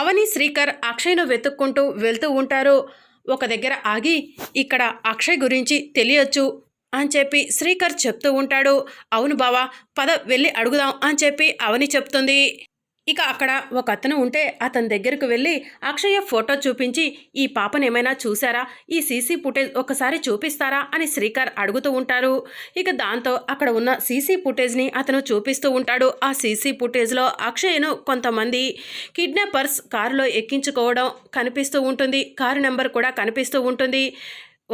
అవని శ్రీకర్ అక్షయ్ను వెతుక్కుంటూ వెళ్తూ ఉంటారు. ఒక దగ్గర ఆగి ఇక్కడ అక్షయ్ గురించి తెలియచ్చు అని చెప్పి శ్రీకర్ చెప్తూ ఉంటాడు. అవును బావా పద వెళ్ళి అడుగుదాం అని చెప్పి అవని చెప్తుంది. ఇక అక్కడ ఒక అతను ఉంటే అతని దగ్గరకు వెళ్ళి అక్షయ ఫోటో చూపించి ఈ పాపను ఏమైనా చూసారా ఈ సీసీ ఫుటేజ్ ఒకసారి చూపిస్తారా? అని శ్రీకర్ అడుగుతూ ఉంటారు. ఇక దాంతో అక్కడ ఉన్న సీసీ ఫుటేజ్ని అతను చూపిస్తూ ఉంటాడు. ఆ సీసీ ఫుటేజ్లో అక్షయ్ను కొంతమంది కిడ్నాపర్స్ కారులో ఎక్కించుకోవడం కనిపిస్తూ ఉంటుంది. కారు నెంబర్ కూడా కనిపిస్తూ ఉంటుంది.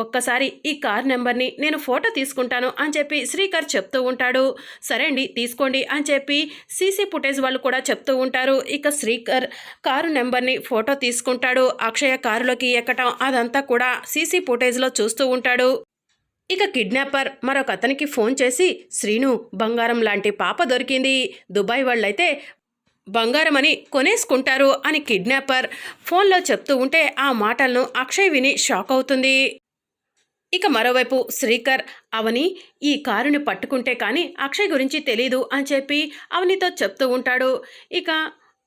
ఒక్కసారి ఈ కార్ నెంబర్ని నేను ఫోటో తీసుకుంటాను అని చెప్పి శ్రీకర్ చెప్తూ ఉంటాడు. సరే అండి తీసుకోండి అని చెప్పి సీసీ ఫుటేజ్ వాళ్ళు కూడా చెప్తూ ఉంటారు. ఇక శ్రీకర్ కారు నెంబర్ని ఫోటో తీసుకుంటాడు. అక్షయ కారులోకి ఎక్కటం అదంతా కూడా సీసీ ఫుటేజ్లో చూస్తూ ఉంటాడు. ఇక కిడ్నాపర్ మరొక అతనికి ఫోన్ చేసి శ్రీను బంగారం లాంటి పాప దొరికింది. దుబాయ్ వాళ్ళైతే బంగారం అని కొనేసుకుంటారు అని కిడ్నాపర్ ఫోన్లో చెప్తూ ఉంటే ఆ మాటలను అక్షయ్ విని షాక్ అవుతుంది. ఇక మరోవైపు శ్రీకర్ అవని ఈ కారుని పట్టుకుంటే కానీ అక్షయ్ గురించి తెలీదు అని చెప్పి అవనితో చెప్తూ ఉంటాడు. ఇక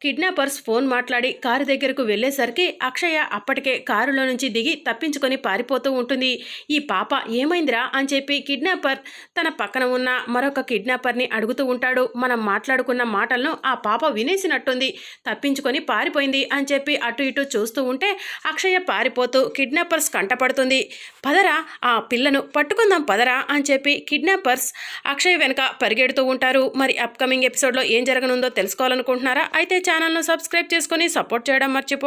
కిడ్నాపర్స్ ఫోన్ మాట్లాడి కారు దగ్గరకు వెళ్ళేసరికి అక్షయ అప్పటికే కారులో నుంచి దిగి తప్పించుకొని పారిపోతూ ఉంటుంది. ఈ పాప ఏమైందిరా అని చెప్పి కిడ్నాపర్ తన పక్కన ఉన్న మరొక కిడ్నాపర్ని అడుగుతూ ఉంటాడు. మనం మాట్లాడుకున్న మాటలను ఆ పాప వినేసినట్టుంది. తప్పించుకొని పారిపోయింది అని చెప్పి అటు ఇటు చూస్తూ ఉంటే అక్షయ పారిపోతూ కిడ్నాపర్స్ కంటపడుతుంది. పదరా ఆ పిల్లను పట్టుకుందాం పదరా అని చెప్పి కిడ్నాపర్స్ అక్షయ్ వెనక పరిగెడుతూ ఉంటారు. మరి అప్కమింగ్ ఎపిసోడ్లో ఏం జరగనుందో తెలుసుకోవాలనుకుంటున్నారా? అయితే ఛానల్ను సబ్స్క్రైబ్ చేసుకొని సపోర్ట్ చేయడం మర్చిపో